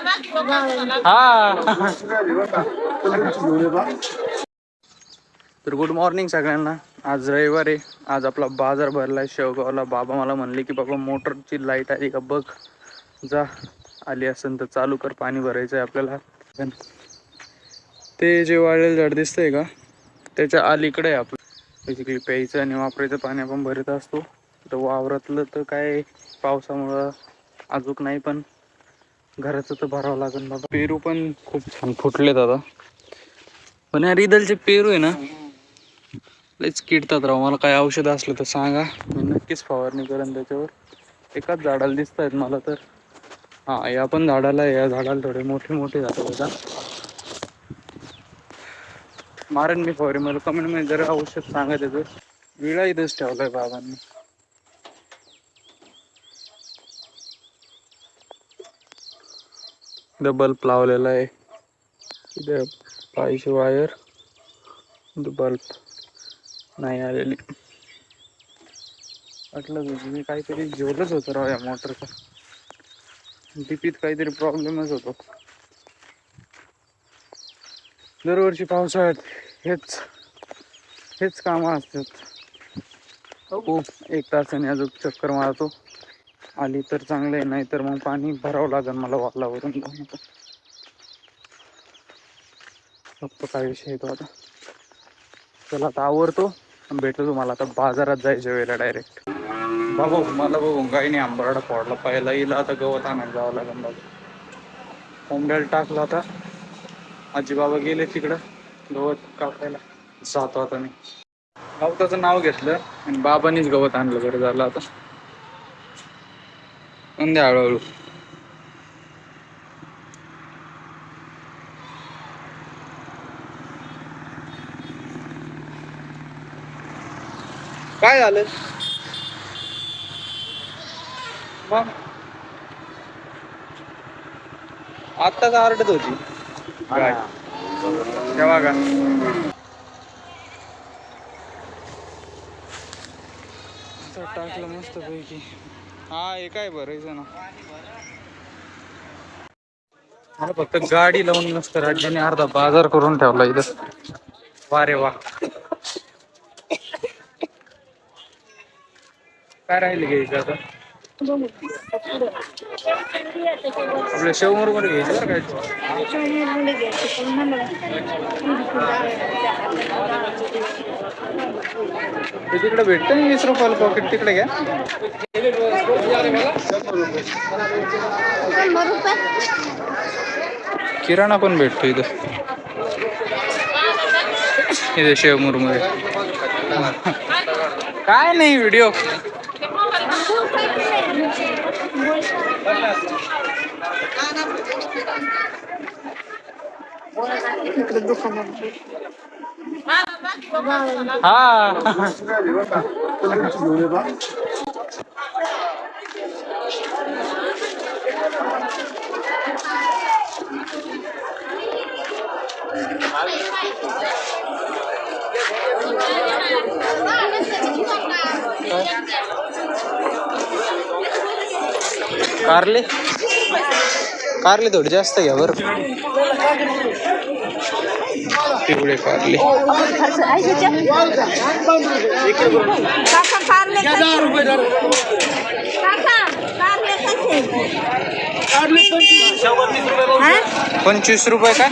हा. तर good morning सगळ्यांना. आज रविवार आहे. आज आपला बाजार भरलाय. शेवगावला बाबा मला म्हणले की बाबा मोटरची लाइट आली का बघ. जा. आली असेल तर चालू कर. पाणी भरायचं आहे आपल्याला. ते जे वाळलेलं झाड दिसतंय का त्याच्या अलीकडे आहे आपलं. बेसिकली प्यायचं आणि वापरायचं. पाणी आपण भरत असतो. तर वावरातलं तर काय पावसामुळं अजून नाही पण घराचं तर भरावं लागेल बाबा. पेरू पण खूप छान फुटले दादा पण या रिदलचे पेरू आहे ना लयच किडतात राव. मला काय औषध असलं तर सांगा. मी नक्कीच फवारणी करेन त्याच्यावर. एकाच झाडाला दिसत आहेत मला तर. हा या पण झाडाला या झाडाला थोडे मोठे मोठे झाले बघा. मारेन मी फवारी मला कमेंटमध्ये जरा औषध सांगा त्याचं. विळा इथंच ठेवलाय बाबांनी. इथं बल्ब लावलेला आहे. इथे पाहिजे वायर बल्ब नाही आलेली. वाटलं तुझी मी काहीतरी जेवलंच होतं राव या मोटरचा. डीपीत काहीतरी प्रॉब्लेमच होतो. दरवर्षी पावसाळ्यात हेच हेच कामं असतात. हो एक तासाने अजून चक्कर मारतो. आली तर चांगलं आहे नाही तर मग पाणी भरावं लागेल मला वालावरून. जाऊन फक्त काय विषय येतो आता. चला आता आवडतो भेटतो तुम्हाला आता. बाजारात जायच्या वेळेला डायरेक्ट बाबा मला बघून काही नाही. आंबराडा पडला पाहायला येईल आता गवत आणायला जावं लागेल बाबा कोंबड्याला टाकला आता. आजी बाबा गेले तिकडं. गवत कापायला. जातो आता मी. गवताचं नाव घेतलं आणि बाबांनीच गवत आणलं. बरं झालं आता. पण द्या हळूहळू काय झालं मग आत्ताच आरडत होती. तेव्हा का टाकलं मस्त पैकी हा एक आहे भरायचं ना मला फक्त गाडी लावून नसतं राज्याने अर्धा बाजार करून ठेवला इथं. वा रे वा. काय राहिले घ्यायचं आता? आपल्या शेवमोरमध्ये घ्यायचं बरं काय ते तिकडे भेटतं ना वीस रुपयाला पॉकेट तिकडे घ्या. किराणा पण भेटतो इथं. इथे शेवमूरमध्ये काय नाही व्हिडिओ हा कारले कारले थोडी जास्त घ्या बरं. पिवळे कारले. पंचवीस रुपये का?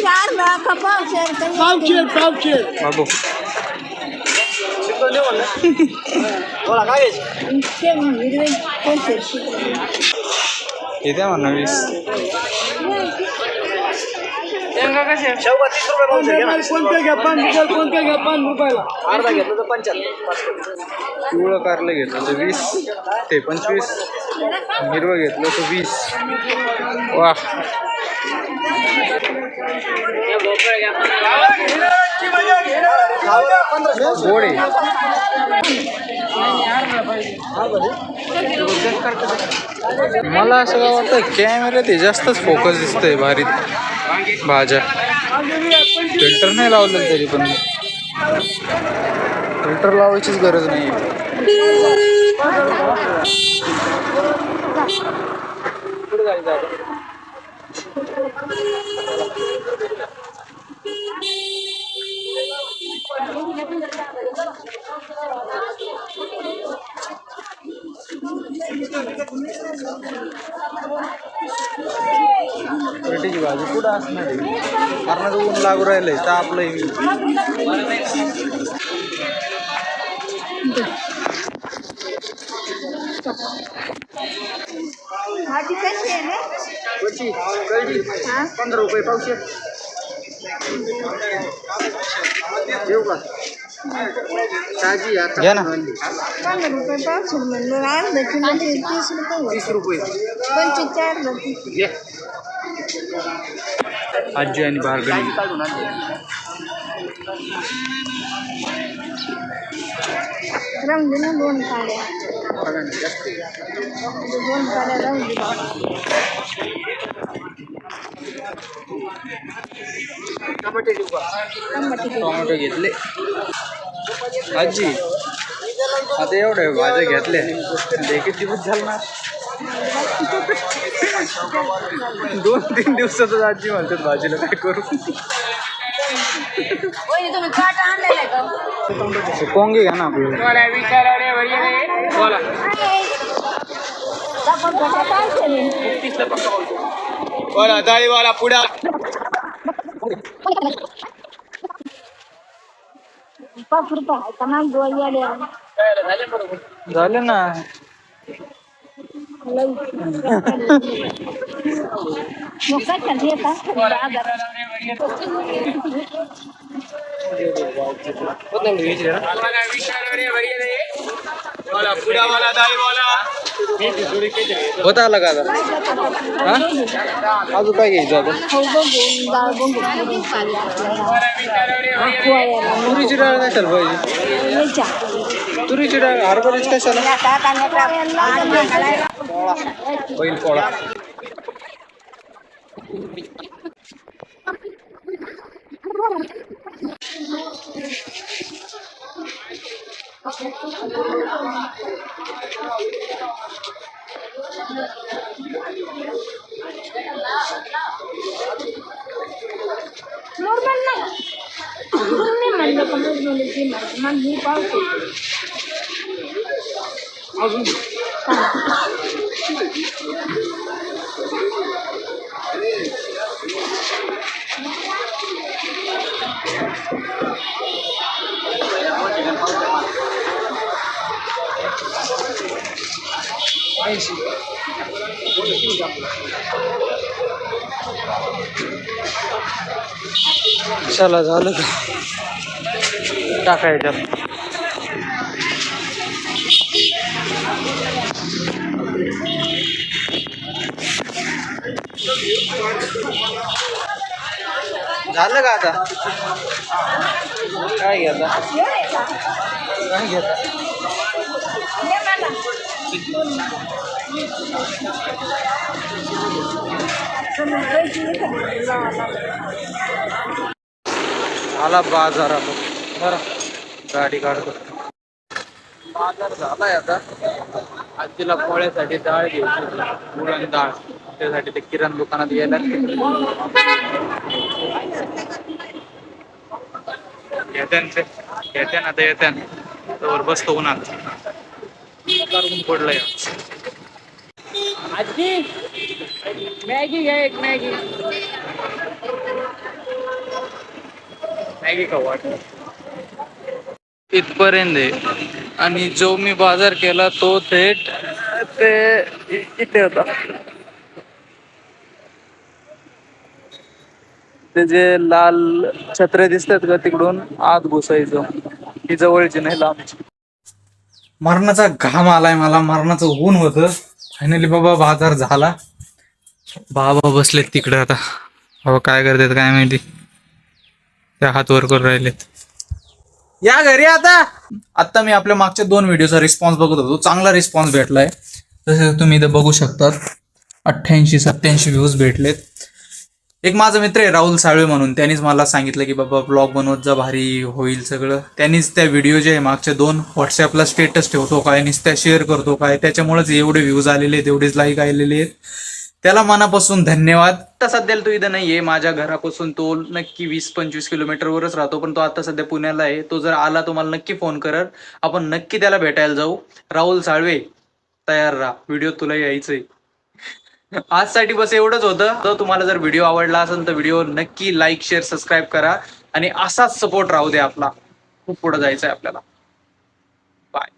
चार लाख किती म्हणा वीस. पिवळं कारलं घेतलं तर वीस. ते पंचवीस. हिरवं घेतलं तर वीस. वा गोड मला असं काय वाटतं कॅमेऱ्यात ते जास्तच फोकस दिसतंय भारीत. भाज्या. फिल्टर नाही लावलं तरी पण. फिल्टर लावायचीच गरज नाही. पराठीची भाजी कुठं असणार आहे? कारण ऊन लागू राहिलंय तापलंय भाजी कशी आहे? पंधरा रुपये पावशे ताजी आता घ्या ना. पंधरा रुपये पावशे म्हणलं अर्धा किलो ते तीस रुपये होईल. तीस रुपये पंचवीस चार जाती घे आजी आणि भार्गवी राहून दे ना दोन काड्या दोन काड्या राहून दे टमाटे का? टमाटे घेतले. आजी आता एवढ्या भाज्या घेतल्या आता एक दिवस झाला ना? दोन तीन दिवसातच आजी म्हणतात भाजीला काय करू? कोंगी घ्या ना आपल्याला. केले बोला डाळीवाला पुढा झाले ना. का बोला पुढावाला डाळीवाला होता आला का आता हा अजून काय घ्यायचं आता हो बघून डाळ बघून पुरी खाल्ली आपल्याला पोळ्याला तुरीची डाळ कशाला पाहिजे याच्या. तुरीची डाळ हरभऱ्याची कशाला या ताटाने बैल पोळा नॉर्मल नाही तुम्ही म्हणलं का मग म्हणलं ती म्हणलं. मग चला झालं का? टाकायचं. झालं का आता? काय घेता? काय घेता? आला बाजार आता. बरं. गाडी काढतो बाजार झालाय आता. आजीला पोळ्यासाठी डाळ घ्यायची उडण डाळ. त्यासाठी ते किराणा दुकानात गेला घेत्यान ते. घेत्यान आता येत्यान. तर बसतो उन्हात. ऊन पडलंय आजी. मॅगी घ्या एक मॅगी. मॅगी खाऊ वाटलं इथपर्यंत आहे. आणि जो मी बाजार केला तो थेट ते इथे होता. ते जे लाल छत्रे दिसतात का तिकडून आत घुसायचं. ही जवळची नाही लांबची. मरणाचा घाम आलाय मला मरणाचं ऊन होतं. फायनली बाबा बाजार झाला. बाबा बसलेत तिकडे आता. बाबा काय करतात काय माहिती? त्या हात वर करून राहिलेत. या घरी आता. आता मी आपल्या मागच्या दोन व्हिडिओचा रिस्पॉन्स बघत होतो. चांगला रिस्पॉन्स भेटलाय. जसे तुम्ही इथं बघू शकतात. अठ्ठ्याऐंशी सत्याऐंशी व्ह्यूज भेटलेत. एक माझा मित्र आहे राहुल साळवे म्हणून. त्यांनीच मला सांगितलं की बाबा ब्लॉग बनवत जा भारी होईल सगळं. त्यांनीच त्या व्हिडिओ जे आहे मागच्या दोन व्हॉट्सअपला स्टेटस ठेवतो काय नुसत्या शेअर करतो काय त्याच्यामुळेच एवढे व्ह्यूज आलेले आहेत एवढेच लाईक आलेले आहेत. त्याला मनापासून धन्यवाद. आता सध्याला तो इथं नाहीये माझ्या घरापासून तो नक्की वीस पंचवीस किलोमीटरवरच राहतो पण तो आता सध्या पुण्याला आहे. तो जर आला तो मला नक्की फोन करल. आपण नक्की त्याला भेटायला जाऊ. राहुल साळवे तयार राहा. व्हिडिओ तुला यायचंय. आजसाठी बस एवढंच होतं. तर तुम्हाला जर व्हिडिओ आवडला असेल तर व्हिडिओ नक्की लाईक शेअर सबस्क्राईब करा. आणि असाच सपोर्ट राहू दे आपला. खूप पुढे जायचं आहे आपल्याला. बाय